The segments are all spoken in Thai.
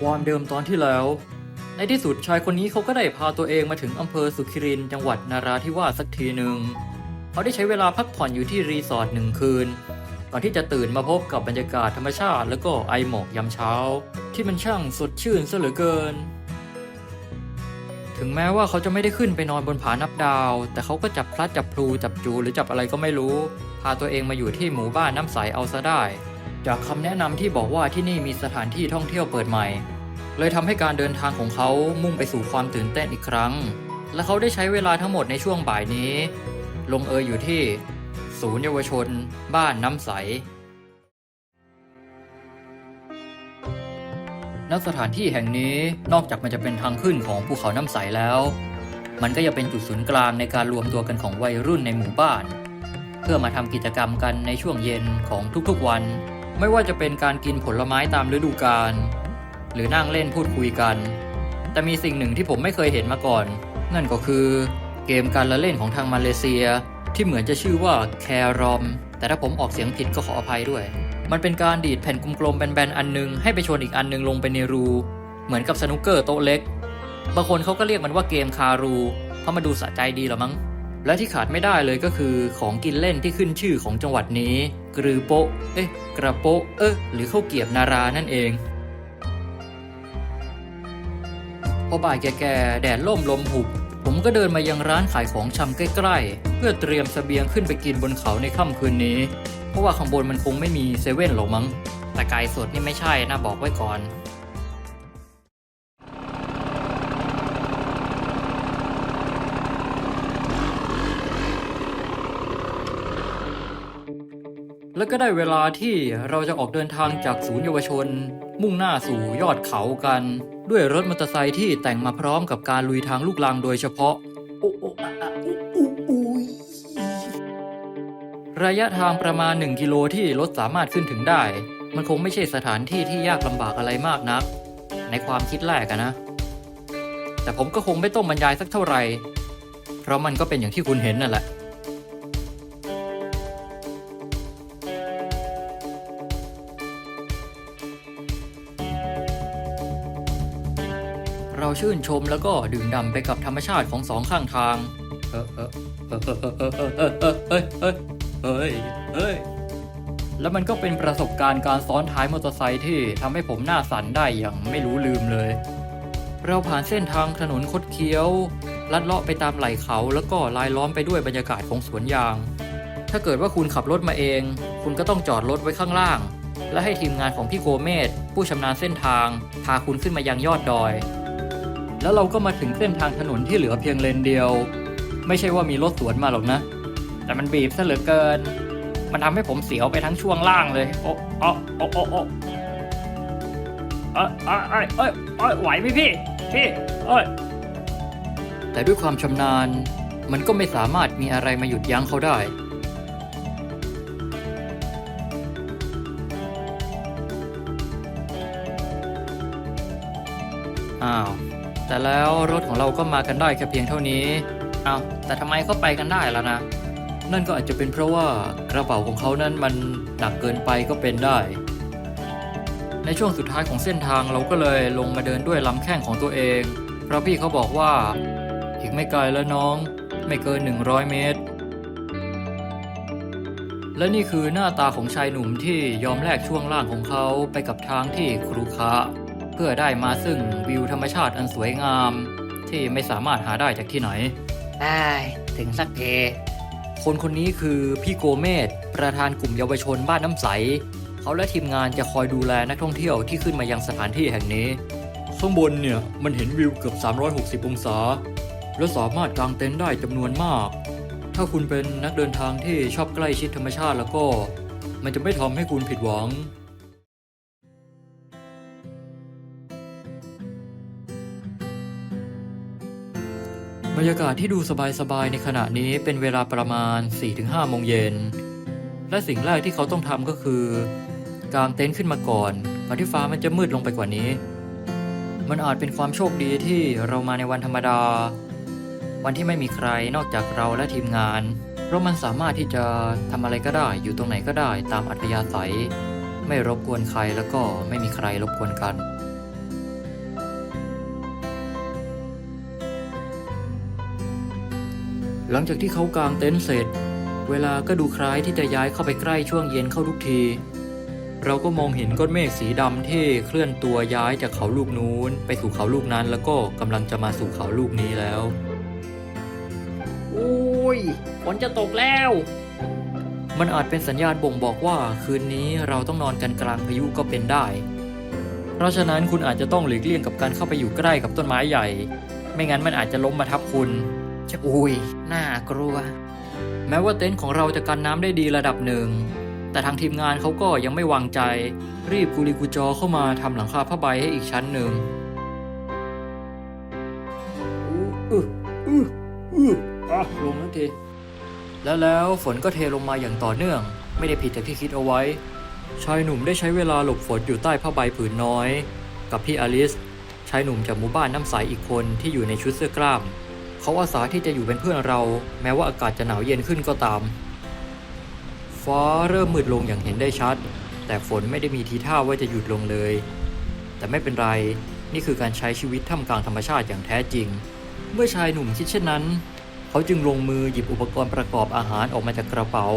ความเดิมตอนที่แล้ว ในที่สุดชายคนนี้เขาก็ได้พาตัวเองมาถึงอำเภอสุขิรินจังหวัดนาราธิวาสสักทีหนึ่งเขาได้ใช้เวลาพักผ่อนอยู่ที่รีสอร์ทหนึ่งคืนก่อนที่จะตื่นมาพบกับบรรยากาศธรรมชาติ แล้วก็ไอหมอกยามเช้า ที่มันช่างสดชื่นซะเหลือเกิน ถึงแม้ว่าเขาจะไม่ได้ขึ้นไปนอนบนผานับดาว แต่เขาก็จับพลัดจับพลูจับจูหรือจับอะไรก็ไม่รู้ พาตัวเองมาอยู่ที่หมู่บ้านน้ำใสเอาซะได้ จากคำแนะนำที่บอกว่าที่นี่มีสถานที่ท่องเที่ยวเปิดใหม่ เลยทำให้การเดินทางของเขามุ่งไปสู่ความตื่นเต้นอีกครั้ง และเขาได้ใช้เวลาทั้งหมดในช่วงบ่ายนี้ ลงเอยอยู่ที่ ศูนย์เยาวชน บ้านน้ำใสณสถานที่แห่งนี้นอกจากมันจะเป็นทางขึ้นของภูเขาน้ำใสแล้ว มันก็ยังเป็นจุดศูนย์กลางในการรวมตัวกันของวัยรุ่นในหมู่บ้าน เพื่อมาทำกิจกรรมกันในช่วงเย็นของทุกๆวัน ไม่ว่าจะเป็นการกินผลไม้ตามฤดูกาลหรือนั่งเล่นพูดคุยกัน แต่มีสิ่งหนึ่งที่ผมไม่เคยเห็นมาก่อน นั่นก็คือเกมการละเล่นของทางมาเลเซีย ที่เหมือนจะชื่อว่าแครอมแต่ถ้าผมออกเสียงผิดก็ขออภัยด้วย มันเป็นการดีดแผ่นกลมๆแบนๆอันหนึงให้ไปชนอีกอันหนึงลงไปในรู เหมือนกับสนุกเกอร์โต๊ะเล็ก บางคนเขาก็เรียกมันว่าเกมคารูเพราะมันดูสะใจดีหรอมั้ง และที่ขาดไม่ได้เลยก็คือของกินเล่นที่ขึ้นชื่อของจังหวัดนี้ กรือโปะเอ๊ะ กระโปะเอ๊ะหรือข้าวเกียบนารานั่นเองพอบ่ายแก่ๆแดดล่มลมหุบ ผมก็เดินมายังร้านขายของชำใกล้ๆ เพื่อเตรียมเสบียงขึ้นไปกินบนเขาในค่ำคืนนี้ เพราะว่าข้างบนมันคงไม่มีเซเว่นหรอกมั้งแต่ไก่สดนี่ไม่ใช่นะบอกไว้ก่อน แล้วก็ได้เวลาที่เราจะออกเดินทางจากศูนย์เยาวชน มุ่งหน้าสู่ยอดเขากัน ด้วยรถมอเตอร์ไซค์ที่แต่งมาพร้อมกับการลุยทางลูกลังโดยเฉพาะโอ้โอ้อะอะอู้อู้อู้ยระยะทางประมาณ 1 กิโลที่รถสามารถขึ้นถึงได้ มันคงไม่ใช่สถานที่ที่ยากลำบากอะไรมากนัก ในความคิดแรกอะนะ แต่ผมก็คงไม่ต้องบรรยายสักเท่าไหร่ เพราะมันก็เป็นอย่างที่คุณเห็นนั่นแหละ ราชื่นชมแล้วก็ดื่มด่ำไปกับธรรมชาติของสองข้างทาง เฮ้ยเฮ้ยเฮ้ยแล้วมันก็เป็นประสบการณ์การซ้อนท้ายมอเตอร์ไซค์ที่ทำให้ผมหน้าสันได้อย่างไม่รู้ลืมเลย เราผ่านเส้นทางถนนคดเคี้ยว ลัดเลาะไปตามไหล่เขาแล้วก็ลายล้อมไปด้วยบรรยากาศของสวนยาง ถ้าเกิดว่าคุณขับรถมาเอง คุณก็ต้องจอดรถไว้ข้างล่าง และให้ทีมงานของพี่โกเมสผู้ชำนาญเส้นทาง พาคุณขึ้นมายังยอดดอย แล้วเราก็มาถึงเส้นทางถนนที่เหลือเพียงเลนเดียว ไม่ใช่ว่ามีรถสวนมาหรอกนะ แต่มันบีบซะเหลือเกิน มันทำให้ผมเสียวไปทั้งช่วงล่างเลย โอ้โอ้โอ้โอ้โอ้เอ้ยเอ้ยเอ้ยเอ้ยเอ้ยไหวไหมพี่พี่เอ้ยแต่ด้วยความชำนาญ มันก็ไม่สามารถมีอะไรมาหยุดยั้งเขาได้อ้าว แต่แล้วรถของเราก็มากันได้แค่เพียงเท่านี้ เอาแต่ทำไมเขาไปกันได้แล้วนะ นั่นก็อาจจะเป็นเพราะว่ากระเป๋าของเขานั้นมันหนักเกินไปก็เป็นได้ ในช่วงสุดท้ายของเส้นทางเราก็เลยลงมาเดินด้วยลำแข้งของตัวเอง เพราะพี่เขาบอกว่า อีกไม่ไกลแล้วน้อง ไม่เกิน 100 เมตร และนี่คือหน้าตาของชายหนุ่มที่ยอมแลกช่วงล่างของเขาไปกับทางที่ครุขระ เพื่อได้มาซึ่งวิวธรรมชาติอันสวยงาม ที่ไม่สามารถหาได้จากที่ไหนได้ถึงสักทีคนคนนี้คือพี่โกเมศประธานกลุ่มเยาวชนบ้านน้ำใส เขาและทีมงานจะคอยดูแลนักท่องเที่ยวที่ขึ้นมายังสถานที่แห่งนี้ ข้างบนเนี่ยมันเห็นวิวเกือบ 360 องศา และสามารถกางเต็นท์ได้จำนวนมาก ถ้าคุณเป็นนักเดินทางที่ชอบใกล้ชิดธรรมชาติแล้วก็ มันจะไม่ทำให้คุณผิดหวัง บรรยากาศที่ดูสบายๆในขณะนี้เป็นเวลาประมาณ 4-5 โมงเย็น และสิ่งแรกที่เขาต้องทำก็คือกางเต็นท์ขึ้นมาก่อนก่อนที่ฟ้ามันจะมืดลงไปกว่านี้ มันอาจเป็นความโชคดีที่เรามาในวันธรรมดา วันที่ไม่มีใครนอกจากเราและทีมงาน เพราะมันสามารถที่จะทำอะไรก็ได้ อยู่ตรงไหนก็ได้ตามอัธยาศัย ไม่รบกวนใครแล้วก็ไม่มีใครรบกวนกัน หลังจากที่เขากางเต็นท์เสร็จ เวลาก็ดูคล้ายที่จะย้ายเข้าไปใกล้ช่วงเย็นเข้าทุกที เราก็มองเห็นก้อนเมฆสีดำที่เคลื่อนตัวย้ายจากเขาลูกนู้น ไปสู่เขาลูกนั้นแล้วก็กำลังจะมาสู่เขาลูกนี้แล้วโอ้ยฝนจะตกแล้ว มันอาจเป็นสัญญาณบ่งบอกว่าคืนนี้เราต้องนอนกันกลางพายุก็เป็นได้ เพราะฉะนั้นคุณอาจจะต้องหลีกเลี่ยงกับการเข้าไปอยู่ใกล้กับต้นไม้ใหญ่ ไม่งั้นมันอาจจะล้มมาทับคุณ จะอุ้ยน่ากลัว แม้ว่าเต็นท์ของเราจะกันน้ำได้ดีระดับหนึ่ง แต่ทางทีมงานเขาก็ยังไม่วางใจ รีบกุลีกุจอเข้ามาทำหลังคาผ้าใบให้อีกชั้นหนึ่งอู้อื้ออื้ออื้ออะลงทันทีแล้วแล้วฝนก็เทลงมาอย่างต่อเนื่อง ไม่ได้ผิดจากที่คิดเอาไว้ ชายหนุ่มได้ใช้เวลาหลบฝนอยู่ใต้ผ้าใบผืนน้อย กับพี่อลิสชายหนุ่มจากหมู่บ้านน้ำใสอีกคนที่อยู่ในชุดเสื้อกล้าม เขาอาสาที่จะอยู่เป็นเพื่อนเรา แม้ว่าอากาศจะหนาวเย็นขึ้นก็ตาม ฟ้าเริ่มมืดลงอย่างเห็นได้ชัด แต่ฝนไม่ได้มีทีท่าว่าจะหยุดลงเลย แต่ไม่เป็นไร นี่คือการใช้ชีวิตท่ามกลางธรรมชาติอย่างแท้จริง เมื่อชายหนุ่มคิดเช่นนั้น เขาจึงลงมือหยิบอุปกรณ์ประกอบอาหารออกมาจากกระเป๋า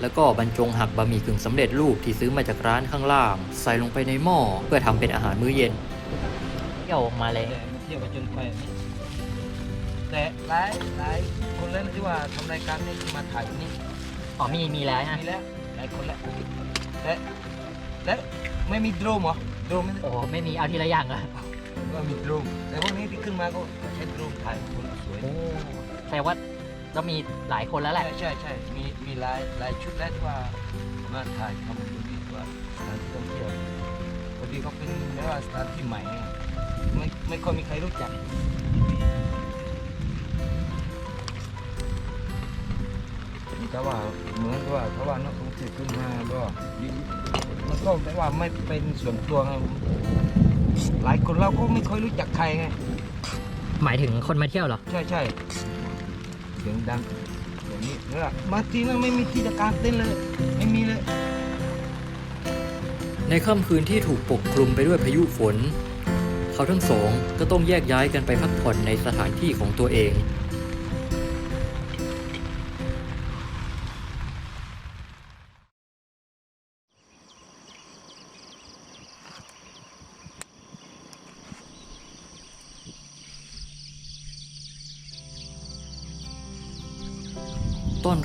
แล้วก็บรรจงหักบะหมี่กึ่งสำเร็จรูปที่ซื้อมาจากร้านข้างล่าง ใส่ลงไปในหม้อเพื่อทำเป็นอาหารมื้อเย็นเที่ยวออกมาเลยเที่ยวกับจนไป แต่หลายหลายคนแล้วนะที่ว่าทำรายการนี้มาถ่ายที่นี่อ๋อมีมีแล้วฮะมีแล้วหลายคนแล้วและและไม่มีโดรมเหรอโดรมไม่ได้โอ้ไม่มีเอาทีละอย่างเหรอว่ามีโดรมแต่พวกนี้ที่ขึ้นมาก็ใช้โดรมถ่ายคนสวยโอ้แปลว่าก็มีหลายคนแล้วแหใช่ละใช่ใช่มีมีหลายหลายชุดแล้วที่ว่ามาถ่ายทำดูดีว่าสถานที่ท่องเที่ยวพอดีเขาเป็นเรียกว่าสถานที่ใหม่ไงไม่ไม่ค่อยมีใครรู้จัก แต่ว่าเหมือนกับว่าถ้าว่านักท่องเที่ยวขึ้นมาก็ดีมันก็แต่ว่าไม่เป็นส่วนตัวไงหลายคนเราก็ไม่ค่อยรู้จักใครไงหมายถึงคนมาเที่ยวเหรอ ใช่ใช่เสียงดังอย่างนี้แล้วบางทีมันไม่มีที่จะกางเต้นท์เลย ไม่มีเลย ในค่ำคืนที่ถูกปกคลุมไปด้วยพายุฝน เขาทั้งสองก็ต้องแยกย้ายกันไปพักผ่อนในสถานที่ของตัวเอง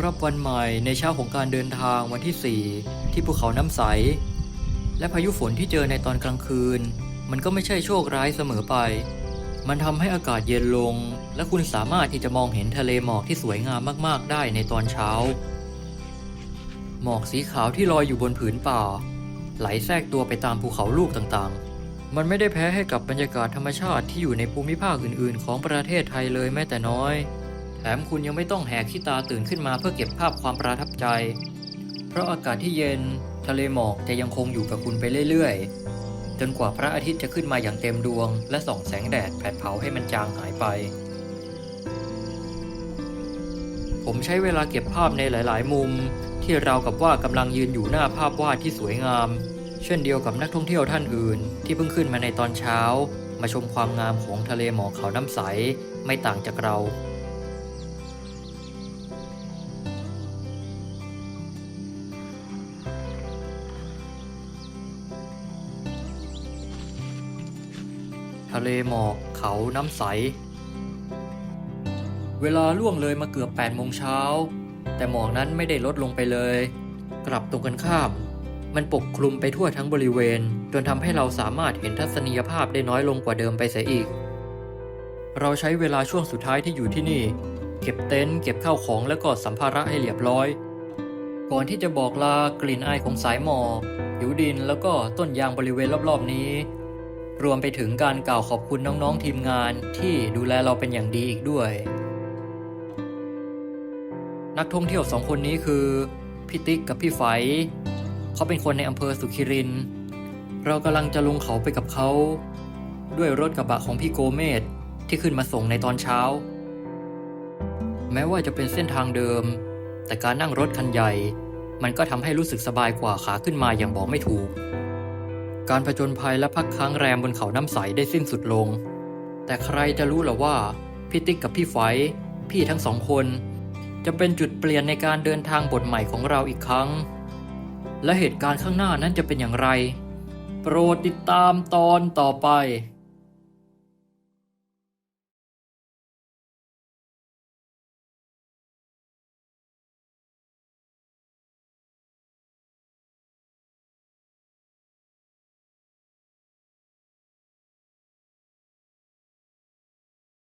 รับวันใหม่ในเช้าของการเดินทางวันที่ 4 ที่ภูเขาน้ำใส และพายุฝนที่เจอในตอนกลางคืน มันก็ไม่ใช่โชคร้ายเสมอไป มันทำให้อากาศเย็นลง และคุณสามารถที่จะมองเห็นทะเลหมอกที่สวยงามมากๆ ได้ในตอนเช้า หมอกสีขาวที่ลอยอยู่บนผืนป่า ไหลแทรกตัวไปตามภูเขาลูกต่างๆ มันไม่ได้แพ้ให้กับบรรยากาศธรรมชาติที่อยู่ในภูมิภาคอื่น ๆ ของประเทศไทยเลยแม้แต่น้อย ถมคุณยังไม่ต้องแหกขี้ตาตื่นขึ้นมาเพื่อเก็บภาพความประทับใจ เพราะอากาศที่เย็นทะเลหมอกจะยังคงอยู่กับคุณไปเรื่อยๆ จนกว่าพระอาทิตย์จะขึ้นมาอย่างเต็มดวง และส่องแสงแดดแผดเผาให้มันจางหายไป ผมใช้เวลาเก็บภาพในหลาย ๆ มุม ที่เรากับว่ากำลังยืนอยู่หน้าภาพวาดที่สวยงาม เช่นเดียวกับนักท่องเที่ยวท่านอื่น ที่เพิ่งขึ้นมาในตอนเช้า มาชมความงามของทะเลหมอกเขาน้ำใสไม่ต่างจากเรา ทะเลหมอกเขาน้ำใส เวลาล่วงเลยมาเกือบ8โมงเช้า แต่หมอกนั้นไม่ได้ลดลงไปเลย กลับตรงกันข้าม มันปกคลุมไปทั่วทั้งบริเวณ จนทำให้เราสามารถเห็นทัศนียภาพได้น้อยลงกว่าเดิมไปเสียอีก เราใช้เวลาช่วงสุดท้ายที่อยู่ที่นี่ เก็บเต็นท์เก็บข้าวของและก็สัมภาระให้เรียบร้อย ก่อนที่จะบอกลากลิ่นอายของสายหมอกผิวดินแล้วก็ต้นยางบริเวณรอบๆนี้ รวมไปถึงการกล่าวขอบคุณน้องๆทีมงานที่ดูแลเราเป็นอย่างดีอีกด้วย นักท่องเที่ยวสองคนนี้คือพี่ติ๊กกับพี่ไฝเขาเป็นคนในอำเภอสุขิริน เรากำลังจะลงเขาไปกับเขา ด้วยรถกระบะของพี่โกเมศที่ขึ้นมาส่งในตอนเช้า แม้ว่าจะเป็นเส้นทางเดิม แต่การนั่งรถคันใหญ่ มันก็ทำให้รู้สึกสบายกว่าขาขึ้นมาอย่างบอกไม่ถูก การผจญภัยและพักค้างแรมบนเขาน้ำใสได้สิ้นสุดลง แต่ใครจะรู้หรอว่าพี่ติ๊กกับพี่ไฟ พี่ทั้งสองคน จะเป็นจุดเปลี่ยนในการเดินทางบทใหม่ของเราอีกครั้ง และเหตุการณ์ข้างหน้านั้นจะเป็นอย่างไร โปรดติดตามตอนต่อไป